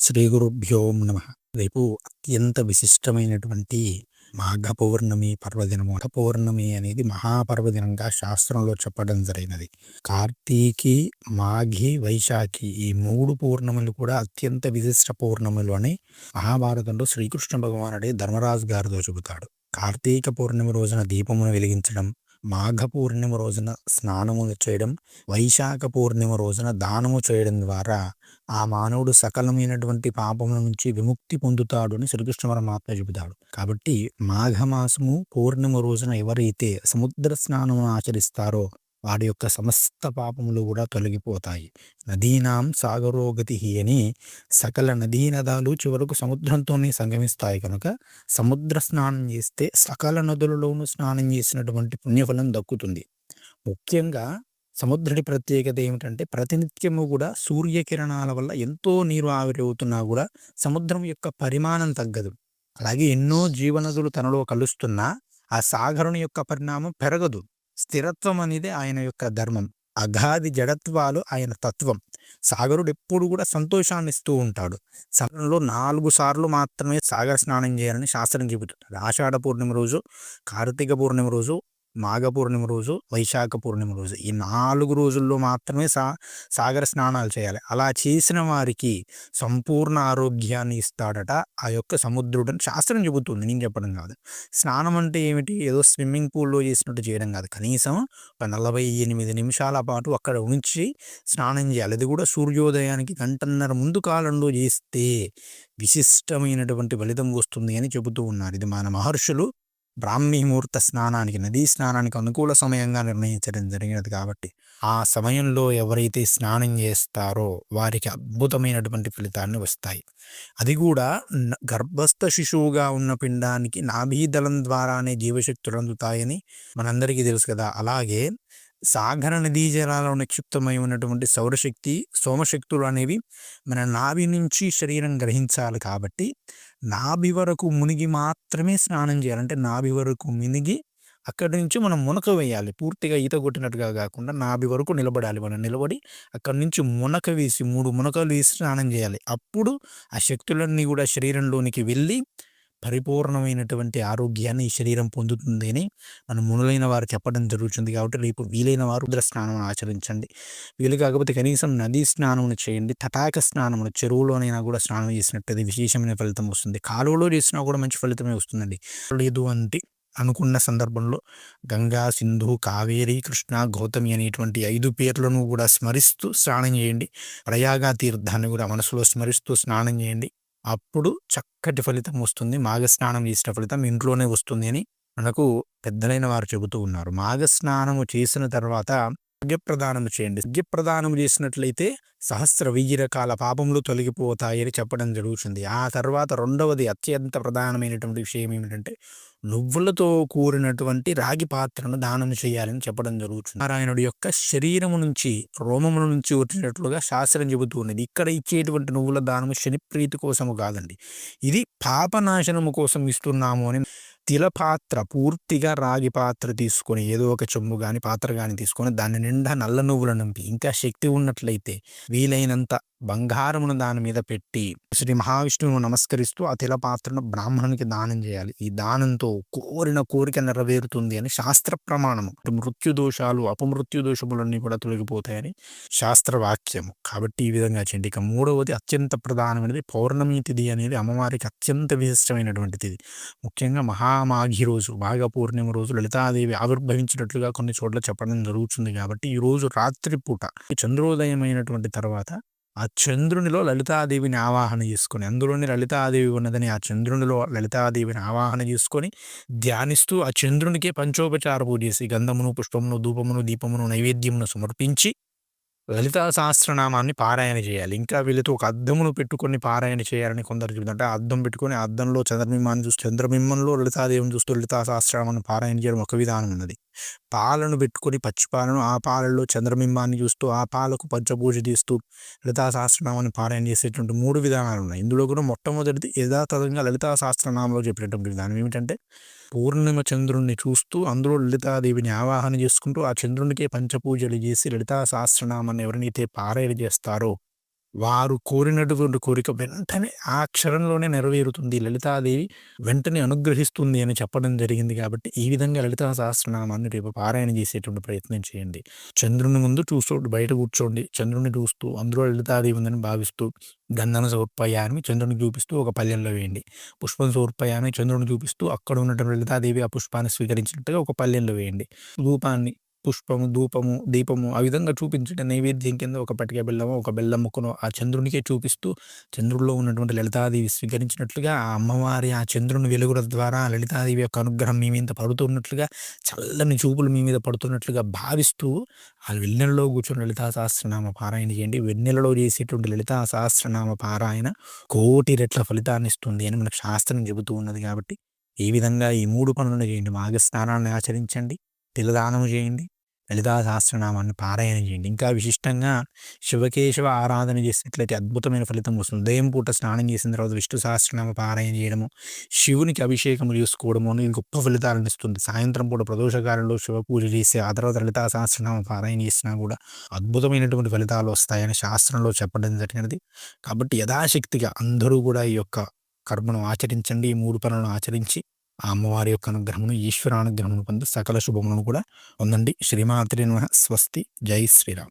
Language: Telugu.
శ్రీ గురుభ్యో నమ. రేపు అత్యంత విశిష్టమైనటువంటి మాఘ పౌర్ణమి పర్వదినము. మాఘ పౌర్ణమి అనేది మహాపర్వదినంగా శాస్త్రంలో చెప్పడం జరిగినది. కార్తీకి మాఘి వైశాఖి ఈ మూడు పౌర్ణములు కూడా అత్యంత విశిష్ట పౌర్ణములు అని మహాభారతంలో శ్రీకృష్ణ భగవానుడే ధర్మరాజు గారితో చెబుతాడు. కార్తీక పౌర్ణమి రోజున దీపమును వెలిగించడం మాఘ పూర్ణిమ రోజున స్నానము చేయడం వైశాఖ పూర్ణిమ రోజున దానము చేయడం ద్వారా ఆ మానవుడు సకలమైనటువంటి పాపముల నుంచి విముక్తి పొందుతాడు అని శ్రీకృష్ణ పరమాత్మ చెబుతాడు. కాబట్టి మాఘమాసము పూర్ణిమ రోజున ఎవరైతే సముద్ర స్నానము ఆచరిస్తారో వాడి యొక్క సమస్త పాపములు కూడా తొలగిపోతాయి. నదీనాం సాగరోగతి అని సకల నదీ నదాలు చివరకు సముద్రంతోనే సంగమిస్తాయి కనుక సముద్ర స్నానం చేస్తే సకల నదులలోనూ స్నానం చేసినటువంటి పుణ్యఫలం దక్కుతుంది. ముఖ్యంగా సముద్రుడి ప్రత్యేకత ఏమిటంటే ప్రతినిత్యము కూడా సూర్యకిరణాల వల్ల ఎంతో నీరు ఆవిరవుతున్నా కూడా సముద్రం యొక్క పరిమాణం తగ్గదు. అలాగే ఎన్నో జీవనదులు తనలో కలుస్తున్నా ఆ సాగరుని యొక్క పరిణామం పెరగదు. స్థిరత్వం అనేది ఆయన యొక్క ధర్మం. అఘాది జడత్వాలు ఆయన తత్వం. సాగరుడు ఎప్పుడు కూడా సంతోషాన్ని ఇస్తూ ఉంటాడు. సాగరంలో నాలుగు సార్లు మాత్రమే సాగర స్నానం చేయాలని శాస్త్రం చెబుతుంది. ఆషాఢ పూర్ణిమ రోజు కార్తీక పూర్ణిమ రోజు మాఘ పూర్ణిమ రోజు వైశాఖ పూర్ణిమ రోజు. ఈ నాలుగు రోజుల్లో మాత్రమే సా సాగర స్నానాలు చేయాలి. అలా చేసిన వారికి సంపూర్ణ ఆరోగ్యాన్ని ఇస్తాడట ఆ యొక్క సముద్రుడని శాస్త్రం చెబుతుంది. నేను చెప్పడం కాదు. స్నానం అంటే ఏమిటి? ఏదో స్విమ్మింగ్ పూల్లో చేసినట్టు చేయడం కాదు. కనీసం ఒక నలభై ఎనిమిది నిమిషాల పాటు అక్కడ ఉంచి స్నానం చేయాలి. అది కూడా సూర్యోదయానికి గంటన్నర ముందు కాలంలో చేస్తే విశిష్టమైనటువంటి ఫలితం వస్తుంది అని చెబుతూ ఉన్నారు. ఇది మన మహర్షులు బ్రాహ్మీ ముహూర్త స్నానానికి నదీ స్నానానికి అనుకూల సమయంగా నిర్ణయించడం జరిగినది కాబట్టి ఆ సమయంలో ఎవరైతే స్నానం చేస్తారో వారికి అద్భుతమైనటువంటి ఫలితాన్ని వస్తాయి. అది కూడా గర్భస్థ శిశువుగా ఉన్న పిండానికి నాభీదళం ద్వారానే జీవశక్తులు అందుతాయని మనందరికీ తెలుసు కదా. అలాగే సాగర నదీ జలాలలో నిక్షిప్తమై ఉన్నటువంటి సౌరశక్తి సోమశక్తులు అనేవి మన నాభి నుంచి శరీరం గ్రహించాలి కాబట్టి నాభి వరకు మునిగి మాత్రమే స్నానం చేయాలి. అంటే నాభి వరకు మునిగి అక్కడి నుంచి మనం మునక వేయాలి. పూర్తిగా ఈత కొట్టినట్టుగా కాకుండా నాభి వరకు నిలబడాలి మనం. నిలబడి అక్కడి నుంచి మునక వేసి మూడు మునకలు వేసి స్నానం చేయాలి. అప్పుడు ఆ శక్తులన్నీ కూడా శరీరంలోనికి వెళ్ళి పరిపూర్ణమైనటువంటి ఆరోగ్యాన్ని ఈ శరీరం పొందుతుంది అని మన మునులైన వారు చెప్పడం జరుగుతుంది కాబట్టి రేపు వీలైన వారు రుద్ర స్నానం ఆచరించండి. వీలు కాకపోతే కనీసం నదీ స్నానమును చేయండి. తటాక స్నానమును చెరువులోనైనా కూడా స్నానం చేసినట్టు విశేషమైన ఫలితం వస్తుంది. కాలువలో చేసినా కూడా మంచి ఫలితమే వస్తుందండి. లేదు అంటే అనుకున్న సందర్భంలో గంగా సింధు కావేరి కృష్ణ గౌతమి అనేటువంటి ఐదు పేర్లను కూడా స్మరిస్తూ స్నానం చేయండి. ప్రయాగా తీర్థాన్ని కూడా మనసులో స్మరిస్తూ స్నానం చేయండి. అప్పుడు చక్కటి ఫలితం వస్తుంది. మాఘస్నానం చేసిన ఫలితం ఇంట్లోనే వస్తుంది అని మనకు పెద్దలైన వారు చెబుతూ ఉన్నారు. మాఘస్నానము చేసిన తర్వాత అర్ఘ్యప్రదానం చేయండి. అర్ఘ్యప్రదానం చేసినట్లయితే సహస్ర వెయ్యి రకాల పాపములు తొలగిపోతాయని చెప్పడం జరుగుతుంది. ఆ తర్వాత రెండవది అత్యంత ప్రధానమైనటువంటి విషయం ఏమిటంటే నువ్వులతో కూడినటువంటి రాగి పాత్రను దానం చేయాలని చెప్పడం జరుగుతుంది. నారాయణుడి యొక్క శరీరము నుంచి రోమముల నుంచి వచ్చినట్లుగా శాస్త్రం చెబుతూ ఉన్నది. ఇక్కడ ఇచ్చేటువంటి నువ్వుల దానము శనిప్రీతి కోసము కాదండి. ఇది పాపనాశనము కోసం ఇస్తున్నాము అని తిలపాత్ర పూర్తిగా రాగి పాత్ర తీసుకొని ఏదో ఒక చెంబు కానీ పాత్ర కానీ తీసుకొని దాని నిండా నల్ల నువ్వులు నింపి ఇంకా శక్తి ఉన్నట్లయితే వీలైనంత బంగారమును దాని మీద పెట్టి శ్రీ మహావిష్ణువును నమస్కరిస్తూ ఆ తిలపాత్రను బ్రాహ్మణునికి దానం చేయాలి. ఈ దానంతో కోరిన కోరిక నెరవేరుతుంది అని శాస్త్ర ప్రమాణము. మృత్యు దోషాలు అపమృత్యు దోషములన్నీ కూడా తొలగిపోతాయని శాస్త్రవాక్యము కాబట్టి ఈ విధంగా చేయండి. ఇక మూడవది అత్యంత ప్రధానమైనది పౌర్ణమి తిథి అనేది అమ్మవారికి అత్యంత విశిష్టమైనటువంటి తిథి ముఖ్యంగా మహామాఘి రోజు మాఘ పూర్ణిమ రోజు లలితాదేవి ఆవిర్భవించినట్లుగా కొన్ని చోట్ల చెప్పడం జరుగుతుంది కాబట్టి ఈ రోజు రాత్రిపూట చంద్రోదయమైనటువంటి తర్వాత ఆ చంద్రునిలో లలితాదేవిని ఆవాహన చేసుకొని అందులోని లలితాదేవి ఉన్నదని ఆ చంద్రునిలో లలితాదేవిని ఆవాహన చేసుకొని ధ్యానిస్తూ ఆ చంద్రునికే పంచోపచార పూజ చేసి గంధమును పుష్పమును ధూపమును దీపమును నైవేద్యమును సమర్పించి లలితా సహస్రనామాన్ని పారాయణ చేయాలి. ఇంకా వీళ్ళతో ఒక అద్దమును పెట్టుకొని పారాయణ చేయాలని కొందరు చెబుతుంటే అద్దం పెట్టుకొని అద్దంలో చంద్రబింబాన్ని చూస్తూ చంద్రబింబంలో లలితాదేవిని చూస్తూ లలితా సహస్రనామాన్ని పారాయణ చేయడం ఒక విధానం ఉన్నది పాలను పెట్టుకొని పచ్చి పాలను ఆ పాలలో చంద్రబింబాన్ని చూస్తూ ఆ పాలకు పంచపూజ తీస్తూ లలితా సహస్రనామాన్ని పారాయణ చేసేటువంటి మూడు విధానాలు ఉన్నాయి. ఇందులో కూడా మొట్టమొదటిది యథాతథంగా లలితా సహస్రనామంలో చెప్పినటువంటి విధానం ఏమిటంటే పూర్ణిమ చంద్రుణ్ణి చూస్తూ అందులో లలితాదేవిని ఆవాహన చేసుకుంటూ ఆ చంద్రునికే పంచపూజలు చేసి లలితా సహస్రనామాన్ని ఎవరినైతే పారాయణ చేస్తారో వారు కోరినటువంటి కోరిక వెంటనే ఆ క్షణంలోనే నెరవేరుతుంది. లలితాదేవి వెంటనే అనుగ్రహిస్తుంది అని చెప్పడం జరిగింది కాబట్టి, ఈ విధంగా లలితా సహస్రనామాన్ని రేపు పారాయణ చేసేటువంటి ప్రయత్నం చేయండి. చంద్రుని ముందు చూస్తూ బయట కూర్చోండి. చంద్రుడిని చూస్తూ అందులో లలితాదేవి ఉందని భావిస్తూ గంధన సౌర్పయాన్ని చంద్రుని చూపిస్తూ ఒక పల్లెల్లో వేయండి. పుష్పం సౌర్పయాన్ని చంద్రుడిని చూపిస్తూ అక్కడ ఉన్నటువంటి లలితాదేవి ఆ పుష్పాన్ని స్వీకరించినట్టుగా ఒక పల్లెంలో వేయండి. రూపాన్ని పుష్పము, ధూపము, దీపము ఆ విధంగా చూపించండి. నైవేద్యం కింద ఒక పటిక బెల్లము ఒక బెల్లం ఆ చంద్రునికే చూపిస్తూ చంద్రుడిలో ఉన్నటువంటి లలితాదేవి స్వీకరించినట్లుగా ఆ అమ్మవారి ఆ చంద్రుని వెలుగుల ద్వారా లలితాదేవి యొక్క అనుగ్రహం మీ మీద పడుతున్నట్లుగా చల్లని చూపులు మీ మీద పడుతున్నట్లుగా భావిస్తూ ఆ వెన్నెలలో కూర్చొని లలితా సహస్రనామ పారాయణ చేయండి. వెన్నెలలో చేసేటువంటి లలితా సహస్రనామ పారాయణ కోటి రెట్ల ఫలితాన్ని ఇస్తుంది అని మనకు శాస్త్రం చెబుతూ ఉన్నది కాబట్టి ఈ విధంగా ఈ మూడు పనులను చేయండి. మాఘ స్నానాన్ని ఆచరించండి. తిలదానం చేయండి. లలితా సహస్రనామాన్ని పారాయణ చేయండి. ఇంకా విశిష్టంగా శివకేశవ ఆరాధన చేసినట్లయితే అద్భుతమైన ఫలితం వస్తుంది. ఉదయం పూట స్నానం చేసిన తర్వాత విష్ణు సహస్రనామ పారాయణ చేయడము, శివునికి అభిషేకం చేసుకోవడము అనేది గొప్ప ఫలితాలను ఇస్తుంది. సాయంత్రం పూట ప్రదోషకాలంలో శివ పూజ చేసి ఆ తర్వాత లలితా సహస్రనామ పారాయణ చేసినా కూడా అద్భుతమైనటువంటి ఫలితాలు వస్తాయని శాస్త్రంలో చెప్పడం జరిగినది. కాబట్టి యథాశక్తిగా అందరూ కూడా ఈ యొక్క కర్మను ఆచరించండి. ఈ మూడు పనులను ఆచరించి ఆ అమ్మవారి యొక్క అనుగ్రహమును, ఈశ్వర అనుగ్రహమును పొంది సకల శుభములను కూడా పొందండి. శ్రీమాత్రే స్వస్తి. జై శ్రీరామ్.